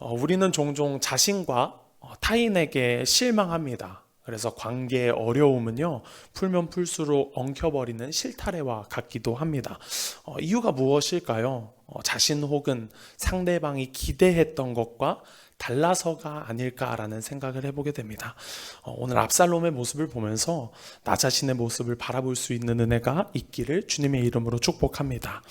어, 우리는 종종 자신과 어, 타인에게 실망합니다. 그래서 관계의 어려움은요, 풀면 풀수록 엉켜버리는 실타래와 같기도 합니다. 어, 이유가 무엇일까요? 어, 자신 혹은 상대방이 기대했던 것과 달라서가 아닐까라는 생각을 해보게 됩니다. 어, 오늘 압살롬의 모습을 보면서 나 자신의 모습을 바라볼 수 있는 은혜가 있기를 주님의 이름으로 축복합니다.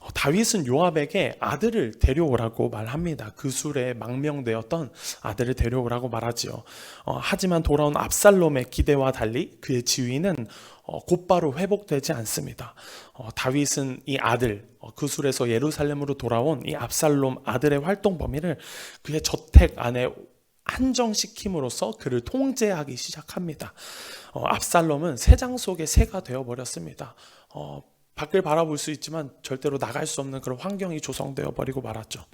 어, 다윗은 요압에게 아들을 데려오라고 말합니다. 그 술에 망명되었던 아들을 데려오라고 말하지요. 어, 하지만 돌아온 압살롬의 기대와 달리 그의 지위는 어, 곧바로 회복되지 않습니다. 어, 다윗은 이 아들 어, 그 술에서 예루살렘으로 돌아온 이 압살롬 아들의 활동 범위를 그의 저택 안에 한정시킴으로써 그를 통제하기 시작합니다. 어, 압살롬은 새장 속의 새가 되어버렸습니다. 어, 밖을 바라볼 수 있지만 절대로 나갈 수 없는 그런 환경이 조성되어 버리고 말았죠.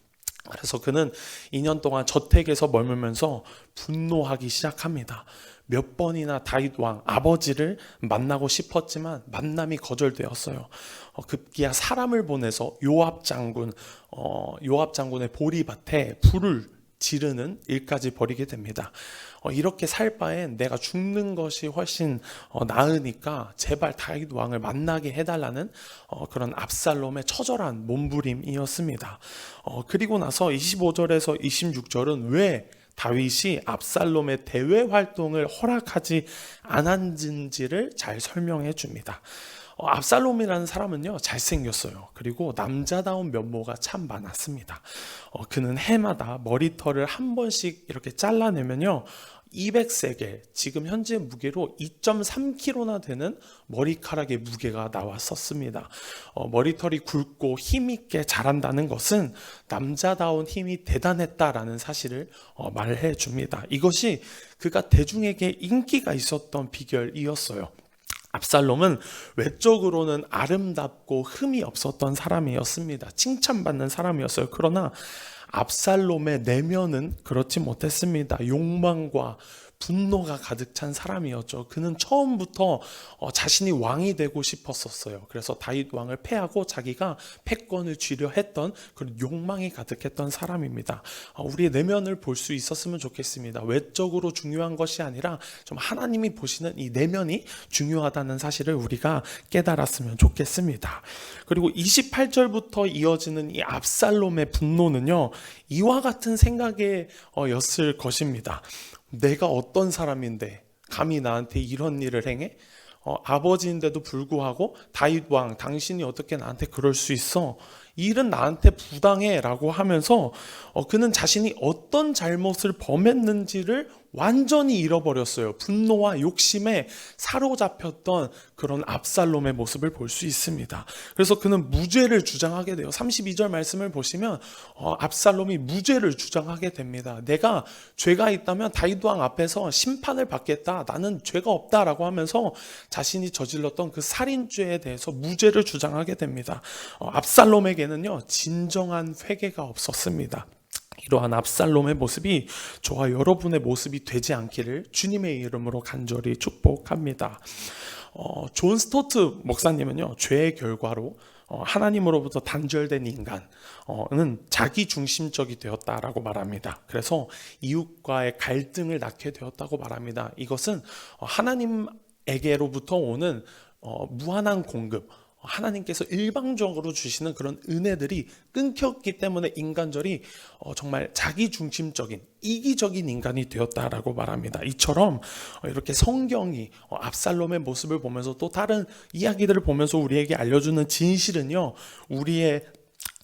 그래서 그는 2년 동안 저택에서 머물면서 분노하기 시작합니다. 몇 번이나 다윗 왕 아버지를 만나고 싶었지만 만남이 거절되었어요. 어, 급기야 사람을 보내서 요압 장군 어, 요압 장군의 보리밭에 불을 지르는 일까지 벌이게 됩니다. 어, 이렇게 살 바엔 내가 죽는 것이 훨씬 어, 나으니까 제발 다윗 왕을 만나게 해달라는 어, 그런 압살롬의 처절한 몸부림이었습니다. 어, 그리고 나서 25절에서 26절은 왜 다윗이 압살롬의 대외 활동을 허락하지 않았는지를 잘 설명해 줍니다. 어, 압살롬이라는 사람은요 잘생겼어요. 그리고 남자다운 면모가 참 많았습니다. 어, 그는 해마다 머리털을 한 번씩 이렇게 잘라내면요 200세겔 지금 현재 무게로 2.3kg나 되는 머리카락의 무게가 나왔었습니다. 어, 머리털이 굵고 힘 있게 자란다는 것은 남자다운 힘이 대단했다라는 사실을 어, 말해 줍니다. 이것이 그가 대중에게 인기가 있었던 비결이었어요. 압살롬은 외적으로는 아름답고 흠이 없었던 사람이었습니다. 칭찬받는 사람이었어요. 그러나 압살롬의 내면은 그렇지 못했습니다. 욕망과 분노가 가득 찬 사람이었죠. 그는 처음부터 어, 자신이 왕이 되고 싶었었어요. 그래서 다윗 왕을 패하고 자기가 패권을 쥐려 했던 그런 욕망이 가득했던 사람입니다. 어, 우리의 내면을 볼 수 있었으면 좋겠습니다. 외적으로 중요한 것이 아니라 좀 하나님이 보시는 이 내면이 중요하다는 사실을 우리가 깨달았으면 좋겠습니다. 그리고 28절부터 이어지는 이 압살롬의 분노는요, 이와 같은 생각에 어, 였을 것입니다. 내가 어떤 사람인데 감히 나한테 이런 일을 행해? 어, 아버지인데도 불구하고 다윗 왕 당신이 어떻게 나한테 그럴 수 있어? 이 일은 나한테 부당해라고 하면서 어, 그는 자신이 어떤 잘못을 범했는지를 완전히 잃어버렸어요. 분노와 욕심에 사로잡혔던 그런 압살롬의 모습을 볼 수 있습니다. 그래서 그는 무죄를 주장하게 돼요. 32절 말씀을 보시면 어, 압살롬이 무죄를 주장하게 됩니다. 내가 죄가 있다면 다윗 왕 앞에서 심판을 받겠다. 나는 죄가 없다라고 하면서 자신이 저질렀던 그 살인죄에 대해서 무죄를 주장하게 됩니다. 어, 압살롬에게는요 진정한 회개가 없었습니다. 이러한 압살롬의 모습이 저와 여러분의 모습이 되지 않기를 주님의 이름으로 간절히 축복합니다. 어, 존 스토트 목사님은요, 죄의 결과로 어, 하나님으로부터 단절된 인간은 자기 중심적이 되었다라고 말합니다. 그래서 이웃과의 갈등을 낳게 되었다고 말합니다. 이것은 어, 하나님에게로부터 오는 어, 무한한 공급, 하나님께서 일방적으로 주시는 그런 은혜들이 끊겼기 때문에 인간절이 어, 정말 자기 중심적인 이기적인 인간이 되었다라고 말합니다. 이처럼 어, 이렇게 성경이 어, 압살롬의 모습을 보면서 또 다른 이야기들을 보면서 우리에게 알려주는 진실은요, 우리의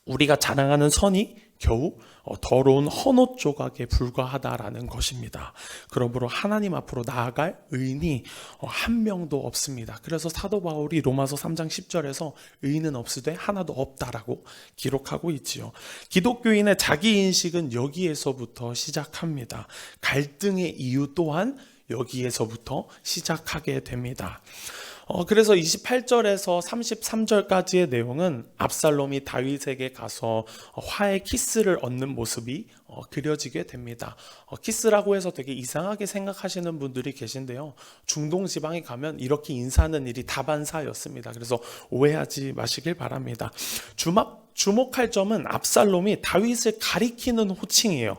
우리가 자랑하는 선이 겨우 어, 더러운 헌옷 조각에 불과하다라는 것입니다. 그러므로 하나님 앞으로 나아갈 의인이 어, 한 명도 없습니다. 그래서 사도 바울이 로마서 3장 10절에서 의인은 없으되 하나도 없다라고 기록하고 있지요. 기독교인의 자기 인식은 여기에서부터 시작합니다. 갈등의 이유 또한 여기에서부터 시작하게 됩니다. 어, 그래서 28절에서 33절까지의 내용은 압살롬이 다윗에게 가서 화해 키스를 얻는 모습이 어, 그려지게 됩니다. 어, 키스라고 해서 되게 이상하게 생각하시는 분들이 계신데요. 중동 지방에 가면 이렇게 인사하는 일이 다반사였습니다. 그래서 오해하지 마시길 바랍니다. 주막 주목할 점은 압살롬이 다윗을 가리키는 호칭이에요.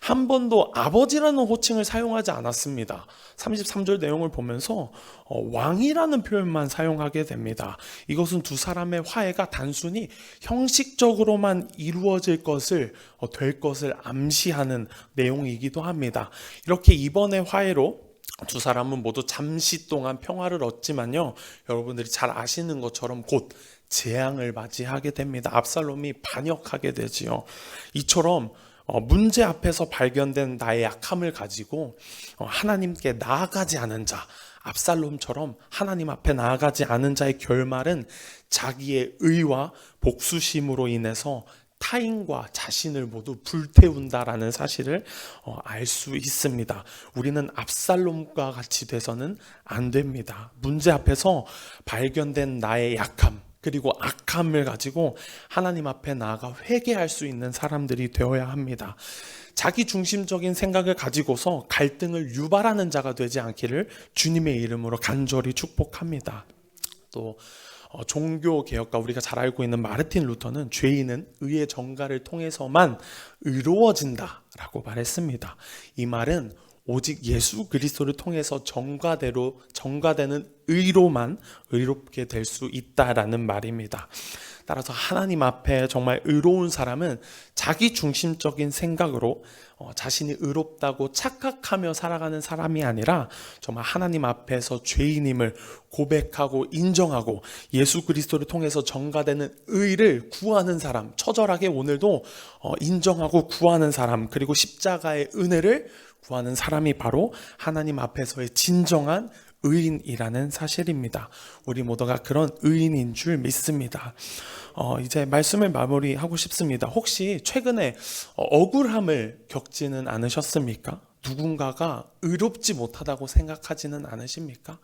한 번도 아버지라는 호칭을 사용하지 않았습니다. 33절 내용을 보면서 어, 왕이라는 표현만 사용하게 됩니다. 이것은 두 사람의 화해가 단순히 형식적으로만 이루어질 것을 어, 될 것을 암시하는 내용이기도 합니다. 이렇게 이번의 화해로 두 사람은 모두 잠시 동안 평화를 얻지만요. 여러분들이 잘 아시는 것처럼 곧 재앙을 맞이하게 됩니다. 압살롬이 반역하게 되지요. 이처럼 어, 문제 앞에서 발견된 나의 약함을 가지고 어, 하나님께 나아가지 않은 자, 압살롬처럼 하나님 앞에 나아가지 않은 자의 결말은 자기의 의와 복수심으로 인해서 타인과 자신을 모두 불태운다라는 사실을 어, 알수 있습니다. 우리는 압살롬과 같이 돼서는 안 됩니다. 문제 앞에서 발견된 나의 약함, 그리고 악함을 가지고 하나님 앞에 나아가 회개할 수 있는 사람들이 되어야 합니다. 자기 중심적인 생각을 가지고서 갈등을 유발하는 자가 되지 않기를 주님의 이름으로 간절히 축복합니다. 또 어, 종교 개혁가 우리가 잘 알고 있는 마르틴 루터는 죄인은 의의 정가를 통해서만 의로워진다라고 말했습니다. 이 말은 오직 예수 그리스도를 통해서 정과대로 정과되는 의로만 의롭게 될 수 있다라는 말입니다. 따라서 하나님 앞에 정말 의로운 사람은 자기 중심적인 생각으로 어, 자신이 의롭다고 착각하며 살아가는 사람이 아니라 정말 하나님 앞에서 죄인임을 고백하고 인정하고 예수 그리스도를 통해서 정가되는 의를 구하는 사람, 처절하게 오늘도 어, 인정하고 구하는 사람, 그리고 십자가의 은혜를 구하는 사람이 바로 하나님 앞에서의 진정한 의인이라는 사실입니다. 우리 모두가 그런 의인인 줄 믿습니다. 어, 이제 말씀을 마무리하고 싶습니다. 혹시 최근에 어, 억울함을 겪지는 않으셨습니까? 누군가가 의롭지 못하다고 생각하지는 않으십니까?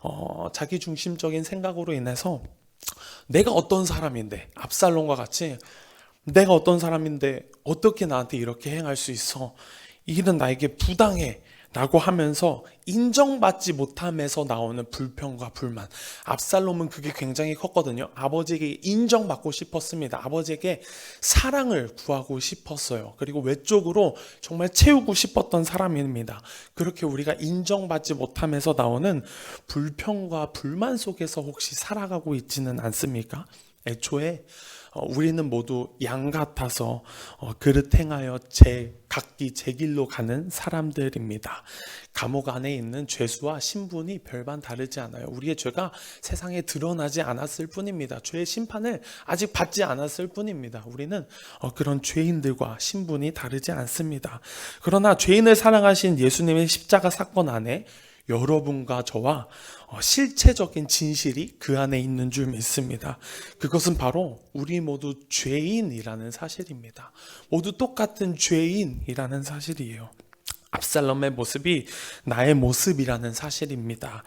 어, 자기 중심적인 생각으로 인해서 내가 어떤 사람인데, 압살롬과 같이 내가 어떤 사람인데 어떻게 나한테 이렇게 행할 수 있어? 이 일은 나에게 부당해. 라고 하면서 인정받지 못함에서 나오는 불평과 불만. 압살롬은 그게 굉장히 컸거든요. 아버지에게 인정받고 싶었습니다. 아버지에게 사랑을 구하고 싶었어요. 그리고 외적으로 정말 채우고 싶었던 사람입니다. 그렇게 우리가 인정받지 못함에서 나오는 불평과 불만 속에서 혹시 살아가고 있지는 않습니까? 애초에 어, 우리는 모두 양 같아서 어, 그릇 행하여 제 각기 제 길로 가는 사람들입니다. 감옥 안에 있는 죄수와 신분이 별반 다르지 않아요. 우리의 죄가 세상에 드러나지 않았을 뿐입니다. 죄의 심판을 아직 받지 않았을 뿐입니다. 우리는 어, 그런 죄인들과 신분이 다르지 않습니다. 그러나 죄인을 사랑하신 예수님의 십자가 사건 안에 여러분과 저와 어, 실체적인 진실이 그 안에 있는 줄 믿습니다. 그것은 바로 우리 모두 죄인이라는 사실입니다. 모두 똑같은 죄인이라는 사실이에요. 압살롬의 모습이 나의 모습이라는 사실입니다.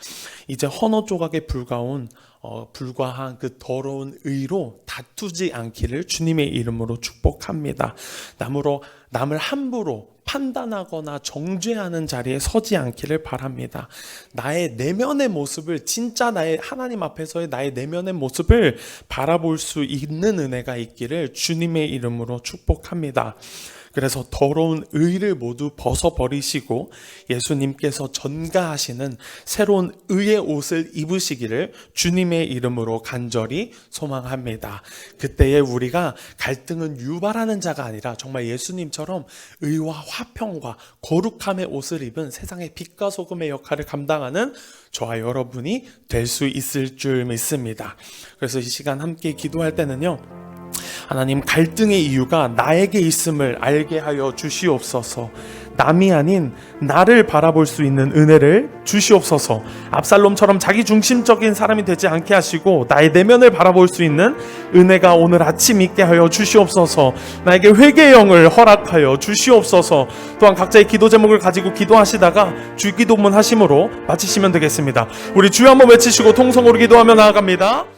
이제 헌어 조각에 불과한 어, 불과한 그 더러운 의로 다투지 않기를 주님의 이름으로 축복합니다. 남으로 남을 함부로 판단하거나 정죄하는 자리에 서지 않기를 바랍니다. 나의 내면의 모습을 진짜 나의 하나님 앞에서의 나의 내면의 모습을 바라볼 수 있는 은혜가 있기를 주님의 이름으로 축복합니다. 그래서 더러운 의를 모두 벗어버리시고 예수님께서 전가하시는 새로운 의의 옷을 입으시기를 주님의 이름으로 간절히 소망합니다. 그때에 우리가 갈등은 유발하는 자가 아니라 정말 예수님처럼 의와 화평과 거룩함의 옷을 입은 세상의 빛과 소금의 역할을 감당하는 저와 여러분이 될 수 있을 줄 믿습니다. 그래서 이 시간 함께 기도할 때는요. 하나님 갈등의 이유가 나에게 있음을 알게 하여 주시옵소서. 남이 아닌 나를 바라볼 수 있는 은혜를 주시옵소서. 압살롬처럼 자기 중심적인 사람이 되지 않게 하시고 나의 내면을 바라볼 수 있는 은혜가 오늘 아침 있게 하여 주시옵소서. 나에게 회개의 영을 허락하여 주시옵소서. 또한 각자의 기도 제목을 가지고 기도하시다가 주기도문 하심으로 마치시면 되겠습니다. 우리 주여 한번 외치시고 통성으로 기도하며 나아갑니다.